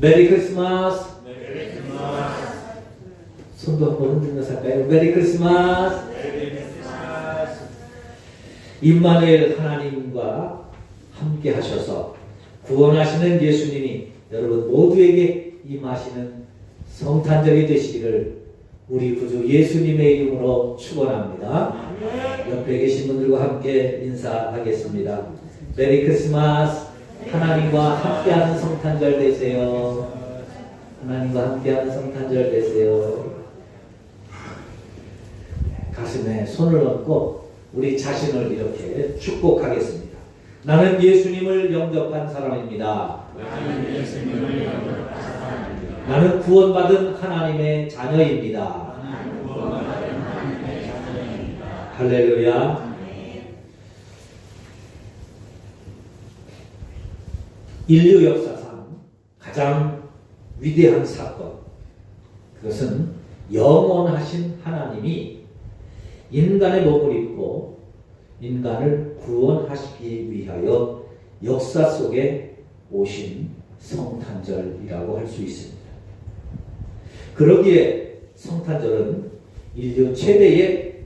메리 크리스마스. 손도 한번 흔들면서 할까요? 메리 크리스마스. 임마누엘 하나님과 함께 하셔서 구원하시는 예수님이 여러분 모두에게 임하시는 성탄절이 되시기를 우리 구주 예수님의 이름으로 축원합니다. 옆에 계신 분들과 함께 인사하겠습니다. 메리 크리스마스. 하나님과 함께하는 성탄절 되세요. 하나님과 함께하는 성탄절 되세요. 가슴에 손을 얹고 우리 자신을 이렇게 축복하겠습니다. 나는 예수님을 영접한 사람입니다. 나는 구원받은 하나님의 자녀입니다. 할렐루야. 인류 역사상 가장 위대한 사건. 그것은 영원하신 하나님이 인간의 몸을 입고 인간을 구원하시기 위하여 역사 속에 오신 성탄절이라고 할 수 있습니다. 그러기에 성탄절은 인류 최대의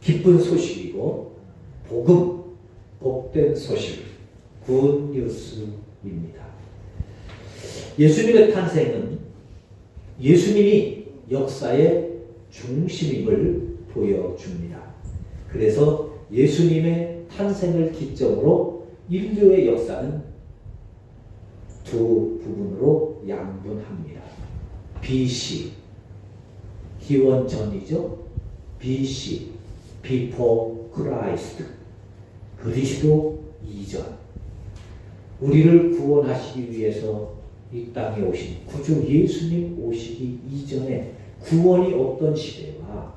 기쁜 소식이고 복음, 복된 소식, 굿 뉴스입니다. 예수님의 탄생은 예수님이 역사의 중심임을 보여줍니다. 그래서 예수님의 탄생을 기점으로 인류의 역사는 두 부분으로 양분합니다. BC, 기원 전이죠. BC, Before Christ, 그리스도 이전. 우리를 구원하시기 위해서 이 땅에 오신 구주 예수님 오시기 이전에 구원이 없던 시대와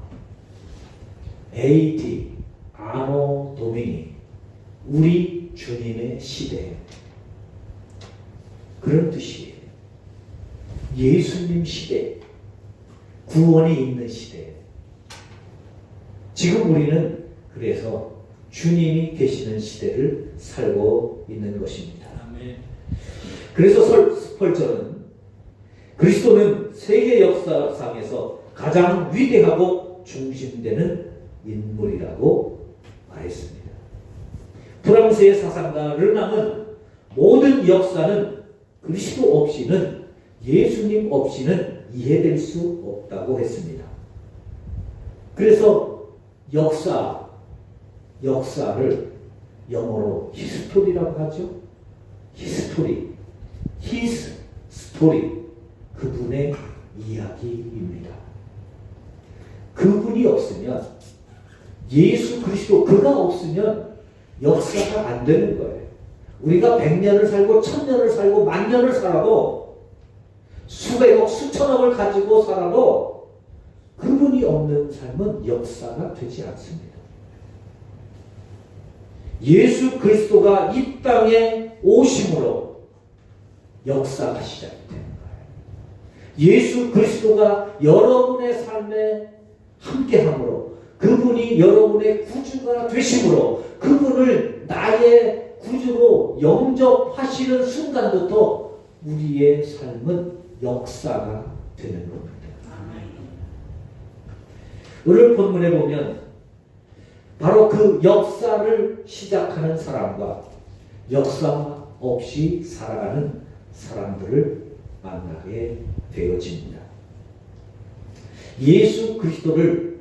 AD, 아노 도미니, 우리 주님의 시대. 그런 뜻이에요. 예수님 시대, 구원이 있는 시대. 지금 우리는 그래서 주님이 계시는 시대를 살고 있는 것입니다. 그래서 설, 스펄전은 그리스도는 세계 역사상에서 가장 위대하고 중심되는 인물이라고 말했습니다. 프랑스의 사상가 르낭은 모든 역사는 그리스도 없이는 예수님 없이는 이해될 수 없다고 했습니다. 그래서 역사, 역사를 영어로 히스토리라고 하죠. 히스토리, 히스 스토리, 그분의 이야기입니다. 그분이 없으면 예수 그리스도 그가 없으면 역사가 안 되는 거예요. 우리가 100년을 살고 1000년을 살고 만 년을 살아도 수백억 수천억을 가지고 살아도 그분이 없는 삶은 역사가 되지 않습니다. 예수 그리스도가 이 땅에 오심으로 역사가 시작되는 거예요. 예수 그리스도가 여러분의 삶에 함께함으로 그분이 여러분의 구주가 되심으로 그분을 나의 구주로 영접하시는 순간부터 우리의 삶은 역사가 되는 겁니다. 오늘 본문에 보면 바로 그 역사를 시작하는 사람과 역사 없이 살아가는 사람들을 만나게 되어집니다. 예수 그리스도를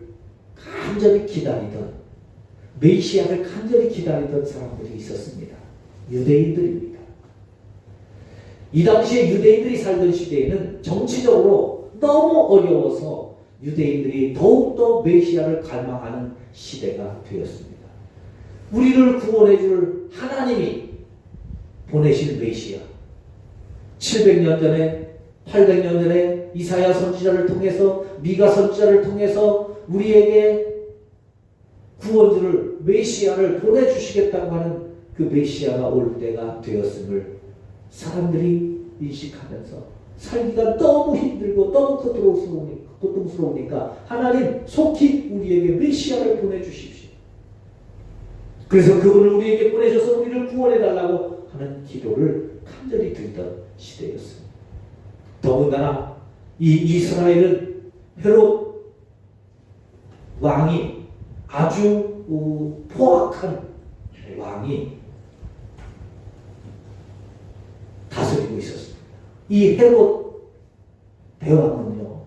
간절히 기다리던 메시아를 간절히 기다리던 사람들이 있었습니다. 유대인들입니다. 이 당시에 유대인들이 살던 시대에는 정치적으로 너무 어려워서 유대인들이 더욱더 메시아를 갈망하는 시대가 되었습니다. 우리를 구원해 줄 하나님이 보내신 메시아. 700년 전에 800년 전에 이사야 선지자를 통해서 미가 선지자를 통해서 우리에게 구원주를 메시아를 보내주시겠다고 하는 그 메시아가 올 때가 되었음을 사람들이 인식하면서 살기가 너무 힘들고 너무 고통스러우니까, 고통스러우니까 하나님 속히 우리에게 메시아를 보내주십시오. 그래서 그분을 우리에게 보내셔서 우리를 구원해달라고 하는 기도를 간절히 드리던 시대였습니다. 더군다나 이 이스라엘은 헤롯 왕이 아주 어, 포악한 왕이 다스리고 있었습니다. 이 헤롯 대왕은요,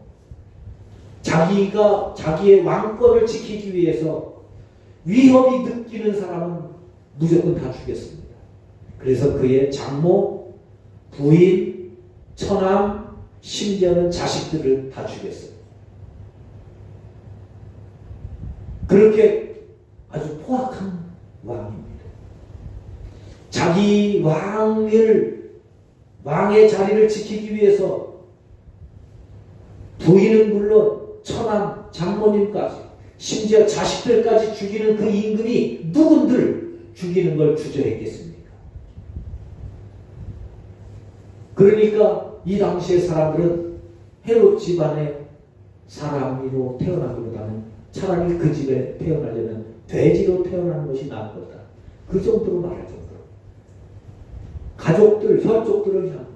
자기가 자기의 왕권을 지키기 위해서 위협이 느끼는 사람은 무조건 다 죽였습니다. 그래서 그의 장모, 부인, 처남, 심지어는 자식들을 다 죽였어요. 그렇게 아주 포악한 왕입니다. 자기 왕을 왕의 자리를 지키기 위해서 부인은 물론 처남, 장모님까지 심지어 자식들까지 죽이는 그 임금이 누군들 죽이는 걸 주저했겠습니까? 그러니까 이 당시의 사람들은 헤롯 집안의 사람으로 태어나기보다는 차라리 그 집에 태어나려면 돼지로 태어나는 것이 나을 거다. 그 정도로 말할 정도로. 가족들, 혈족들을 그냥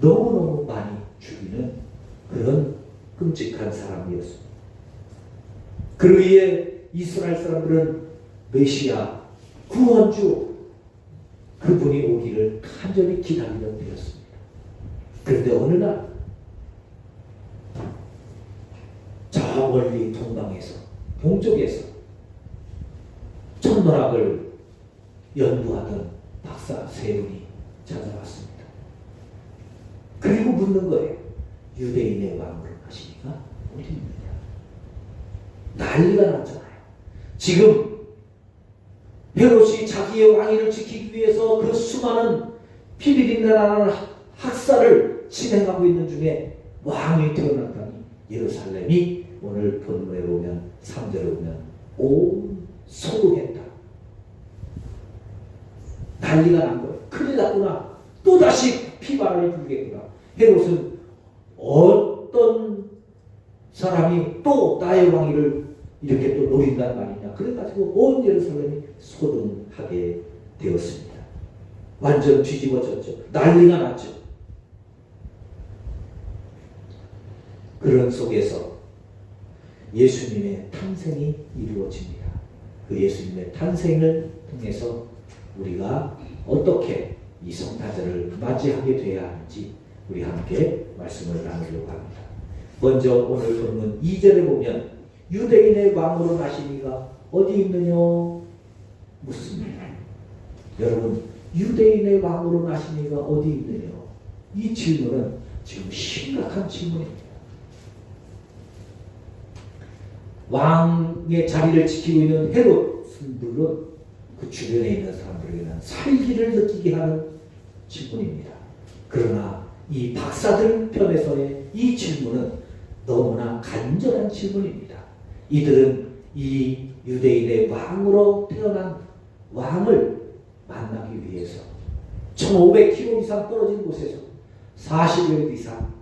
너무너무 많이 죽이는 그런 끔찍한 사람이었습니다. 그러기에 이스라엘 사람들은 메시아, 구원주, 그분이 오기를 간절히 기다리던 때였습니다. 그런데 어느 날, 저 멀리 동방에서, 동쪽에서 천문학을 연구하던 박사 세 분이 찾아왔습니다. 그리고 묻는 거예요. 유대인의 왕으로 하시니까 있느냐? 난리가 났잖아요. 지금 헤롯이 자기의 왕위를 지키기 위해서 그 수많은 피비린내라는 학살을 진행하고 있는 중에 왕이 태어났다니 예루살렘이 오늘 본문에 보면 3절에 보면 온 소동했다. 난리가 난 거예요. 큰일 났구나. 또다시 피바람이 불겠구나. 헤롯은 어떤 사람이 또 나의 왕위를 이렇게 또 노린단 말이냐. 그래가지고 온 예루살렘이 소동하게 되었습니다. 완전 뒤집어졌죠. 난리가 났죠. 그런 속에서 예수님의 탄생이 이루어집니다. 그 예수님의 탄생을 통해서 우리가 어떻게 이 성탄절을 맞이하게 돼야 하는지 우리 함께 말씀을 나누려고 합니다. 먼저 오늘 본문 2절에 보면 유대인의 왕으로 나시니가 어디 있느냐 묻습니다. 여러분 유대인의 왕으로 나시니가 어디 있느냐 이 질문은 지금 심각한 질문입니다. 왕의 자리를 지키고 있는 헤롯은 물론 그 주변에 있는 사람들에게는 살기를 느끼게 하는 질문입니다. 그러나 이 박사들 편에서의 이 질문은 너무나 간절한 질문입니다. 이들은 이 유대인의 왕으로 태어난 왕을 만나기 위해서 1500km 이상 떨어진 곳에서 40여 이상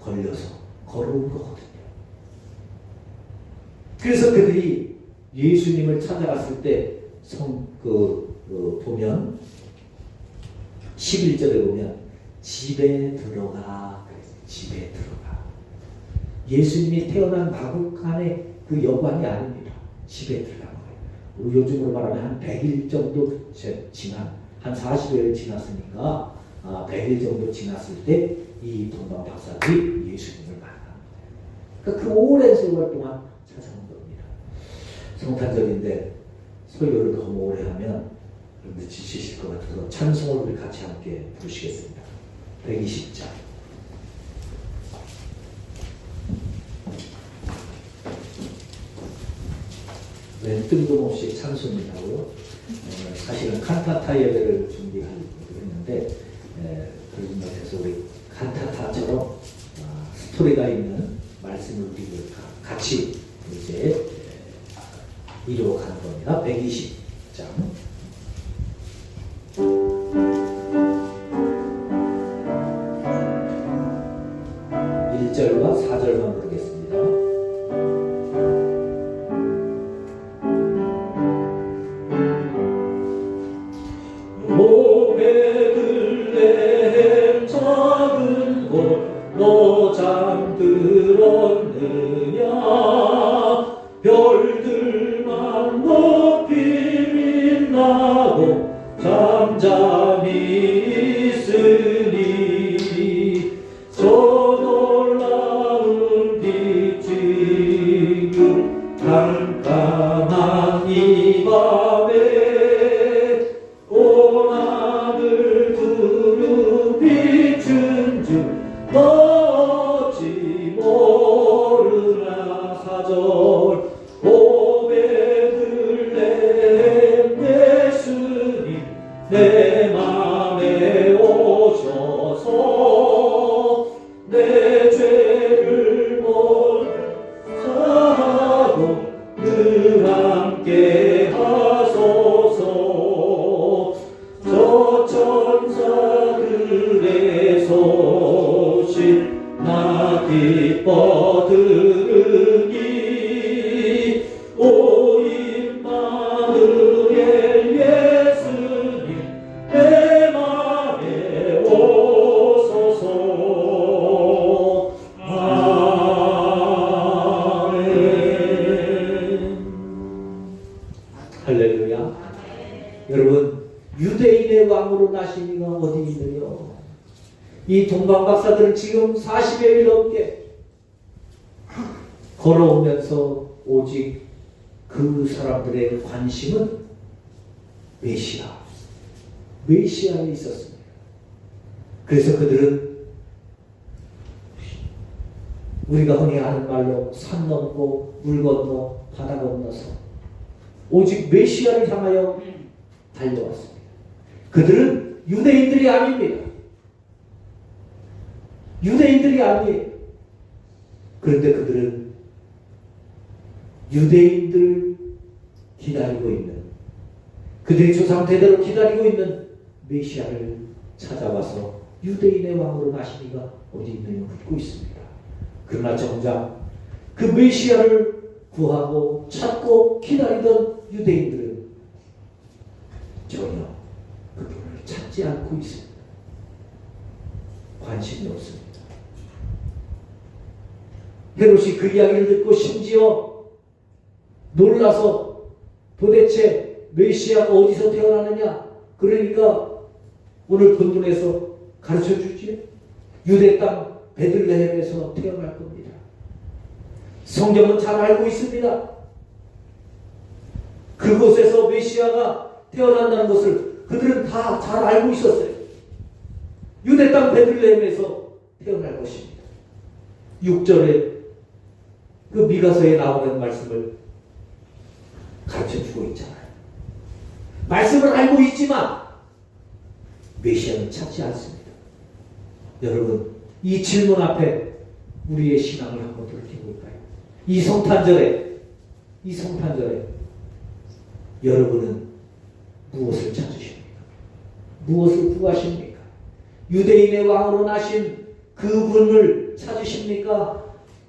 걸려서 걸어온 거거든요. 그래서 그들이 예수님을 찾아갔을 때 성, 그, 그 보면 11절에 보면 집에 들어가 집에 들어가 예수님이 태어난 마국간의 그 여관이 아닙니다. 집에 거예 요. 요즘으로 말하면 한 100일 정도 지난 한 40일 지났으니까 아, 100일 정도 지났을 때 이 동방 박사들이 예수님을 만납니다. 그러니까 그 오랜 세월 동안 찾아온 겁니다. 성탄절인데 설교를 너무 오래 하면 여러분들 지치실 것 같아서 찬송을 우리 같이 함께 부르시겠습니다. 120장. 웬 뜬금없이 찬송이라고요. 어, 사실은 칸타타 예배를 준비하려고 했는데 에, 그런 면에서 우리 칸타타처럼 어, 스토리가 있는 말씀을 우리 같이 이제 이루어가는 겁니다. 120장. 1절과 4절만 부르겠습니다. 메시아 메시아에 있었습니다 그래서 그들은 우리가 흔히 하는 말로 산 넘고 물 건너 바다 건너서 오직 메시아를 향하여 달려왔습니다. 그들은 유대인들이 아닙니다. 유대인들이 아니에요. 그런데 그들은 유대인들을 기다리고 있는 그들의 조상 대대로 기다리고 있는 메시아를 찾아와서 유대인의 왕으로 나시니가 어디 있느냐 묻고 있습니다. 그러나 정작 그 메시아를 구하고 찾고 기다리던 유대인들은 전혀 그분을 찾지 않고 있습니다. 관심이 없습니다. 헤롯이 그 이야기를 듣고 심지어 놀라서 도대체 메시아가 어디서 태어나느냐? 그러니까 오늘 본문에서 가르쳐 주지. 유대 땅 베들레헴에서 태어날 겁니다. 성경은 잘 알고 있습니다. 그곳에서 메시아가 태어난다는 것을 그들은 다 잘 알고 있었어요. 유대 땅 베들레헴에서 태어날 것입니다. 6절에 그 미가서에 나오는 말씀을 가르쳐 주고 있잖아요. 말씀을 알고 있지만 메시아는 찾지 않습니다. 여러분, 이 질문 앞에 우리의 신앙을 한번 돌이켜볼까요? 이 성탄절에, 이 성탄절에 여러분은 무엇을 찾으십니까? 무엇을 구하십니까? 유대인의 왕으로 나신 그분을 찾으십니까?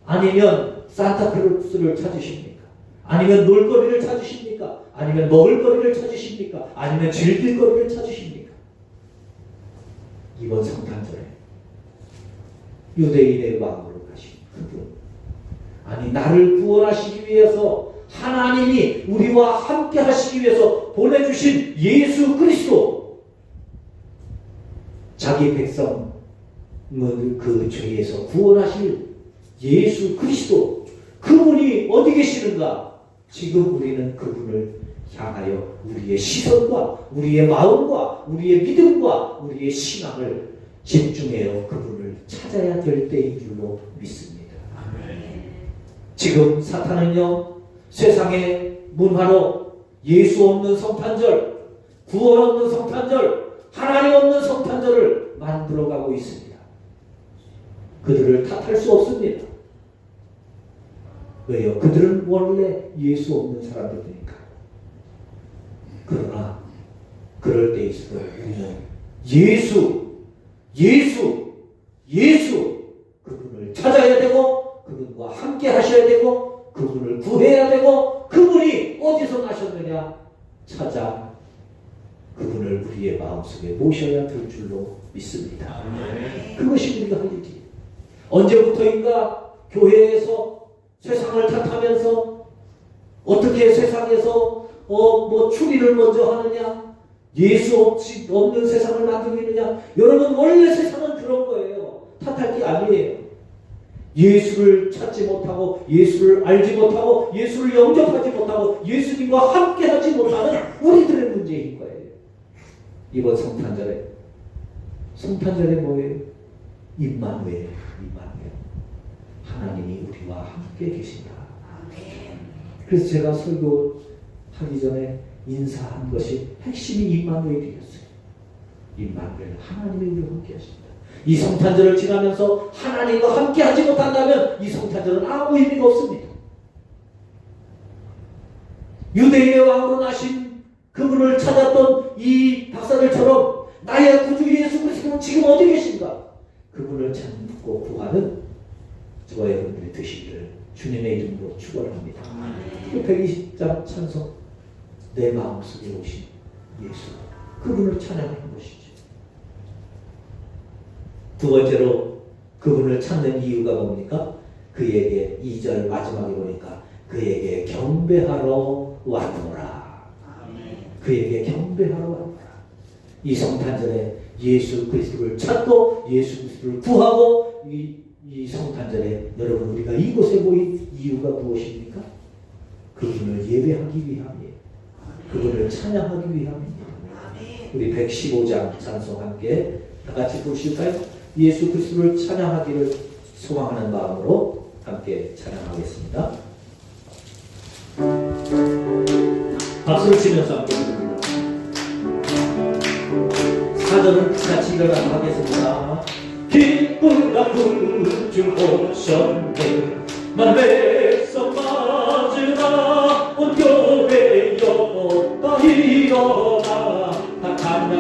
아니면 산타크루스를 찾으십니까? 아니면 놀거리를 찾으십니까? 아니면 먹을거리를 찾으십니까? 아니면 즐길거리를 찾으십니까? 이번 성탄절에 유대인의 왕으로 가신 그분 아니 나를 구원하시기 위해서 하나님이 우리와 함께 하시기 위해서 보내주신 예수 그리스도 자기 백성을 그 죄에서 구원하실 예수 그리스도 그분이 어디 계시는가 지금 우리는 그분을 향하여 우리의 시선과 우리의 마음과 우리의 믿음과 우리의 신앙을 집중하여 그분을 찾아야 될 때인 줄로 믿습니다. 지금 사탄은요 세상의 문화로 예수 없는 성탄절, 구원 없는 성탄절, 하나님 없는 성탄절을 만들어가고 있습니다. 그들을 탓할 수 없습니다. 왜요? 그들은 원래 예수 없는 사람들이니까. 그러나 그럴 때일수록 예수, 예수, 예수 그분을 찾아야 되고 그분과 함께 하셔야 되고 그분을 구해야 되고 그분이 어디서 나셨느냐 찾아 그분을 우리의 마음속에 모셔야 될 줄로 믿습니다. 아멘. 그것이 우리가 할 일이에요. 언제부터인가 교회에서 세상을 탓하면서 어떻게 세상에서 어 뭐 추리를 먼저 하느냐 예수 없이 없는 세상을 만들겠느냐 여러분 원래 세상은 그런 거예요. 탓할 게 아니에요. 예수를 찾지 못하고 예수를 알지 못하고 예수를 영접하지 못하고 예수님과 함께 하지 못하는 우리들의 문제인 거예요. 이번 성탄절에 성탄절에 뭐예요? 임마누엘, 임마누엘. 하나님이 우리와 함께 계신다. 그래서 제가 설교 하기 전에 인사한 것이 핵심이 임마누엘이었어요. 임마누엘, 하나님이 우리와 함께 하신다. 이 성탄절을 지나면서 하나님과 함께 하지 못한다면 이 성탄절은 아무 의미가 없습니다. 유대의 왕으로 나신 그분을 찾았던 이 박사들처럼 나의 구주 예수 그리스도는 지금 어디 계신가? 그분을 찾고 구하는 저와 여러분들이 되시기를 주님의 이름으로 축원합니다. 그 120장 찬송 내 마음속에 오신 예수 그분을 찬양하는 것이죠. 두 번째로 그분을 찾는 이유가 뭡니까? 그에게 2절 마지막에 보니까 그에게 경배하러 왔노라. 그에게 경배하러 왔노라. 이 성탄절에 예수 그리스도를 찾고 예수 그리스도를 구하고 이, 이 성탄절에 여러분 우리가 이곳에 모인 이유가 무엇입니까? 그분을 예배하기 위함이에요. 그분을 찬양하기 위함입니다. 우리 115장 찬송 함께 다 같이 부르실까요? 예수 그리스도를 찬양하기를 소망하는 마음으로 함께 찬양하겠습니다. 박수를 치면서 함께 부릅니다. 사절은 같이 일어나서 하겠습니다. 기쁨과 부중 오셨네 만백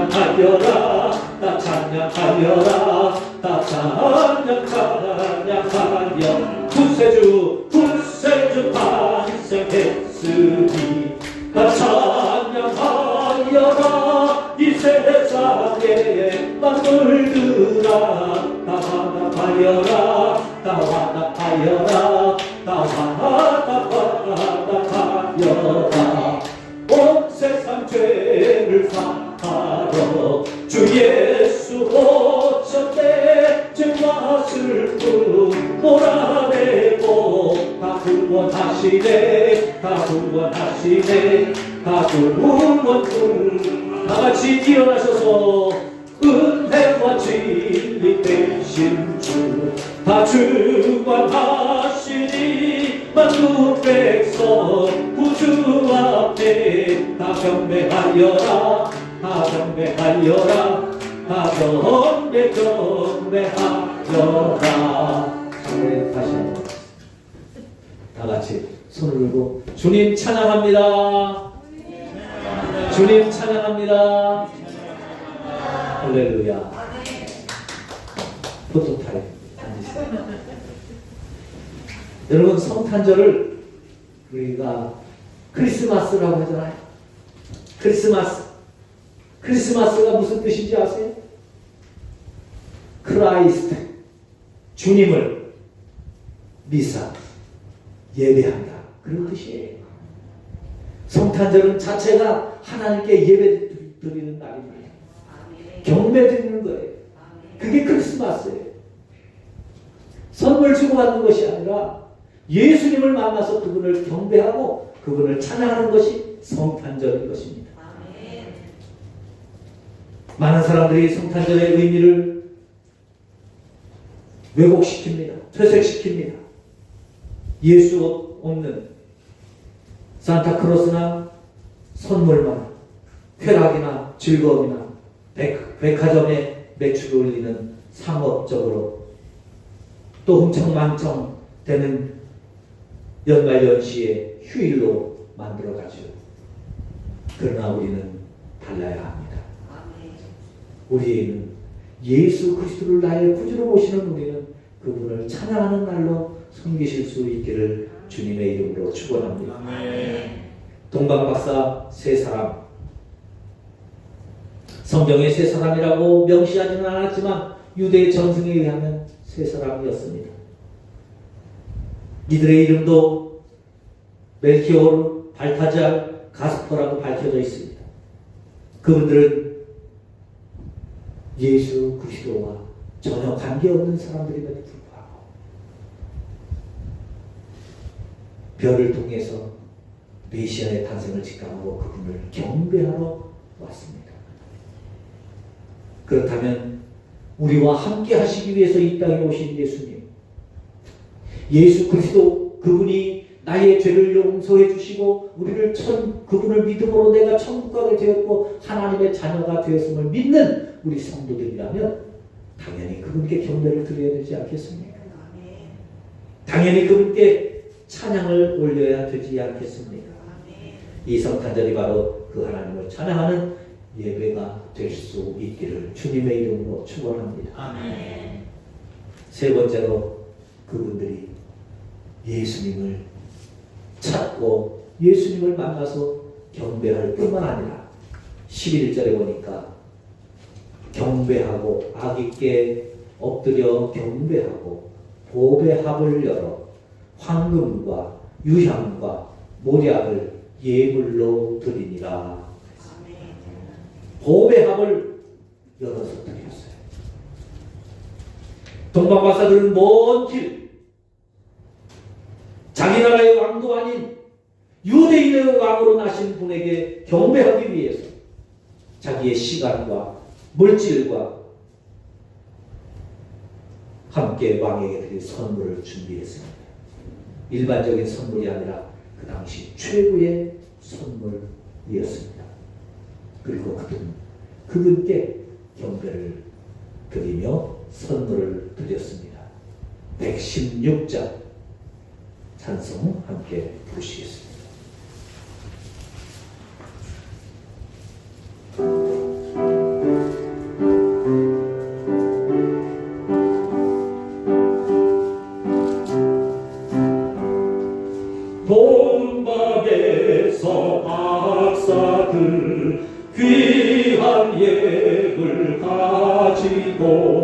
찬양하여라 다 찬양하여라 다 찬양 찬양하여 경배하여라 다 경배하여라 다 경배 경배하여라. 네, 다시. 다 같이 손을 들고 주님 찬양합니다. 주님 찬양합니다. 할렐루야. 포토타임 앉으세요. 여러분 성탄절을 우리가 크리스마스라고 하잖아요 크리스마스. 크리스마스가 무슨 뜻인지 아세요? 크라이스트 주님을 미사 예배한다. 그런 뜻이에요. 성탄절은 자체가 하나님께 예배 드리는 날입니다. 경배 드리는 거예요. 그게 크리스마스예요. 선물 주고 받는 것이 아니라 예수님을 만나서 그분을 경배하고 그분을 찬양하는 것이 성탄절인 것입니다. 많은 사람들이 성탄절의 의미를 왜곡시킵니다. 퇴색시킵니다. 예수 없는 산타크로스나 선물만 쾌락이나 즐거움이나 백, 백화점에 매출을 올리는 상업적으로 또 흥청망청 되는 연말 연시의 휴일로 만들어가죠. 그러나 우리는 달라야 합니다. 우리는 예수 그리스도를 나의 구주로 모시는 우리는 그분을 찬양하는 날로 섬기실 수 있기를 주님의 이름으로 축원합니다. 동방 박사 세 사람 성경에 세 사람이라고 명시하지는 않았지만 유대의 전승에 의하면 세 사람이었습니다. 이들의 이름도 멜키오르, 발타잘, 가스퍼라고 밝혀져 있습니다. 그분들은 예수 그리스도와 전혀 관계없는 사람들임에도 불구하고 별을 통해서 메시아의 탄생을 직감하고 그분을 경배하러 왔습니다. 그렇다면 우리와 함께 하시기 위해서 이 땅에 오신 예수님 예수 그리스도 그분이 나의 죄를 용서해 주시고 우리를 천 그분을 믿음으로 내가 천국 가게 되었고 하나님의 자녀가 되었음을 믿는 우리 성도들이라면 당연히 그분께 경배를 드려야 되지 않겠습니까? 당연히 그분께 찬양을 올려야 되지 않겠습니까? 이 성탄절이 바로 그 하나님을 찬양하는 예배가 될 수 있기를 주님의 이름으로 축원합니다. 아멘. 세 번째로 그분들이 예수님을 찾고 예수님을 만나서 경배할 뿐만 아니라 11절에 보니까 경배하고 악있게 엎드려 경배하고 보배 합을 열어 황금과 유향과 모략을 예물로 드리니라 보배 합을 열어서 드렸어요. 동방박사들은 먼 길, 자기 나라의 왕도 아닌 유대인의 왕으로 나신 분에게 경배하기 위해서 자기의 시간과 물질과 함께 왕에게 드릴 선물을 준비했습니다. 일반적인 선물이 아니라 그 당시 최고의 선물이었습니다. 그리고 그분, 그분께 경배를 드리며 선물을 드렸습니다. 116장 찬송 함께 부르시겠습니다. 귀한 예물 가지고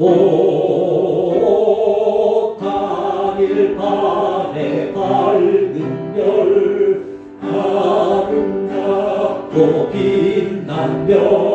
오 단일 밤에 밝은 별 아름답고 빛난 별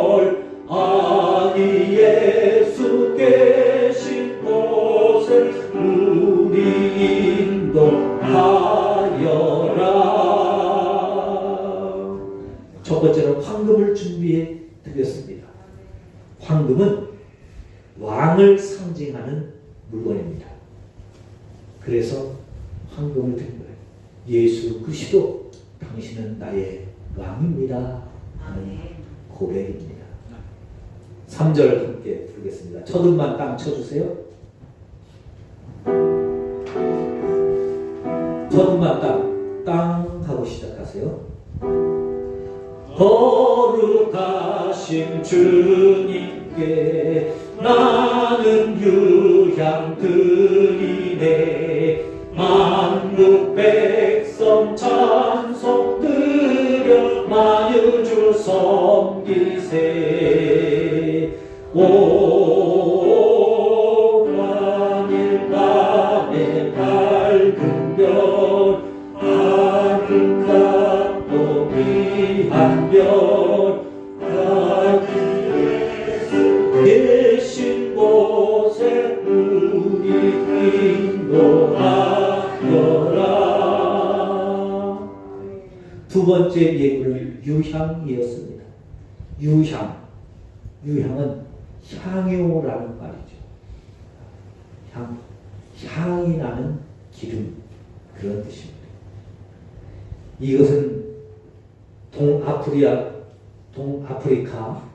거룩하신 주님께 나는 유향 드리네. 만국 백 향이 나는 기름 그런 뜻입니다. 이것은 동아프리아, 동아프리카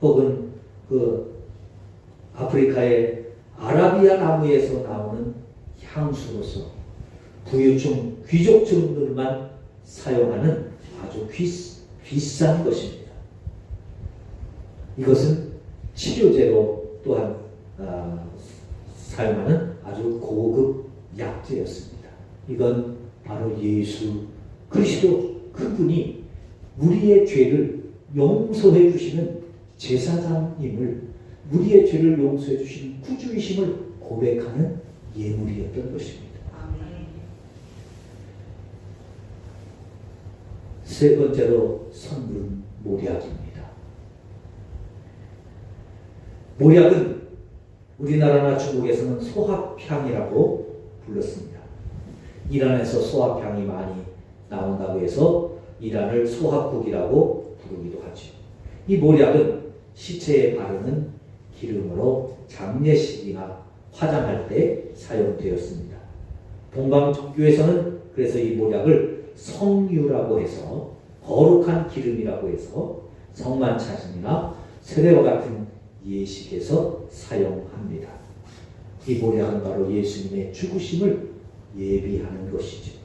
혹은 그 아프리카의 아라비아 나무에서 나오는 향수로서 부유층 귀족층들만 사용하는 아주 귀, 비싼 것입니다. 이것은 치료제로 또한 아, 사용하는 아주 고급 약재였습니다. 이건 바로 예수 그리스도 그분이 우리의 죄를 용서해 주시는 제사장임을 우리의 죄를 용서해 주시는 구주이심을 고백하는 예물이었던 것입니다. 세 번째로 선물은 모략입니다. 모략은 우리나라나 중국에서는 소합향이라고 불렀습니다. 이란에서 소합향이 많이 나온다고 해서 이란을 소합국이라고 부르기도 하죠. 이 모략은 시체에 바르는 기름으로 장례식이나 화장할 때 사용되었습니다. 동방 종교에서는 그래서 이 모략을 성유라고 해서 거룩한 기름이라고 해서 성만찬이나 세례와 같은 예식에서 사용합니다. 이 모략은 바로 예수님의 죽으심을 예비하는 것이죠.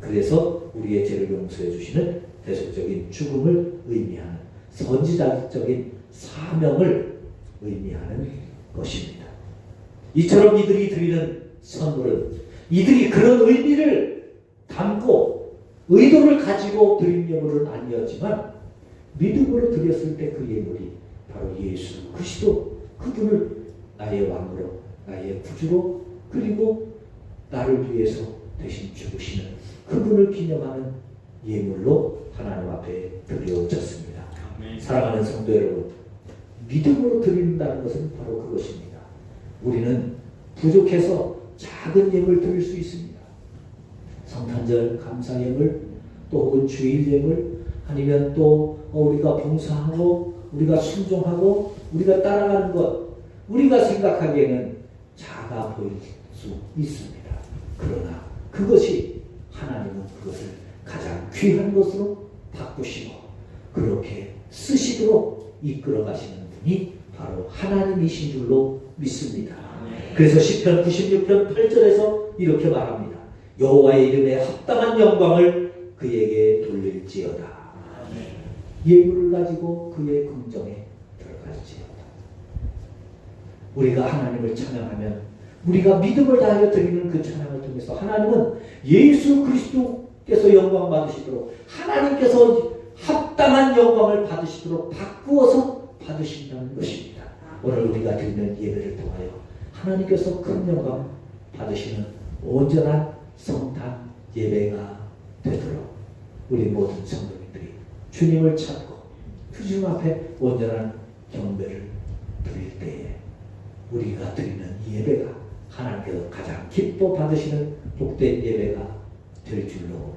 그래서 우리의 죄를 용서해 주시는 대속적인 죽음을 의미하는 선지자적인 사명을 의미하는 것입니다. 이처럼 이들이 드리는 선물은 이들이 그런 의미를 담고 의도를 가지고 드린 예물은 아니었지만 믿음으로 드렸을 때 그 예물이 바로 예수 그리스도 그분을 나의 왕으로 나의 구주로 그리고 나를 위해서 대신 죽으시는 그분을 기념하는 예물로 하나님 앞에 드려졌습니다. 사랑하는 성도 여러분, 믿음으로 드린다는 것은 바로 그것입니다. 우리는 부족해서 작은 예물 드릴 수 있습니다. 성탄절 감사 예물, 또 혹은 주일 예물, 아니면 또 어, 우리가 봉사하고 우리가 순종하고 우리가 따라가는 것, 우리가 생각하기에는 작아 보일 수 있습니다. 그러나 그것이 하나님은 그것을 가장 귀한 것으로 바꾸시고 그렇게 쓰시도록 이끌어 가시는 분이 바로 하나님이신 줄로 믿습니다. 그래서 시편 96편 8절에서 이렇게 말합니다. 여호와의 이름에 합당한 영광을 그에게 돌릴지어다. 예물을 가지고 그의 궁정에 들어갈지어다. 우리가 하나님을 찬양하면 우리가 믿음을 다하여 드리는 그 찬양을 통해서 하나님은 예수 그리스도께서 영광 받으시도록 하나님께서 합당한 영광을 받으시도록 바꾸어서 받으신다는 것입니다. 오늘 우리가 드리는 예배를 통하여 하나님께서 큰 영광 받으시는 온전한 성탄 예배가 되도록 우리 모든 성도님들이 주님을 찾고 그 주님 앞에 온전한 경배를 드릴 때에 우리가 드리는 예배가 하나님께서 가장 기뻐 받으시는 복된 예배가 될 줄로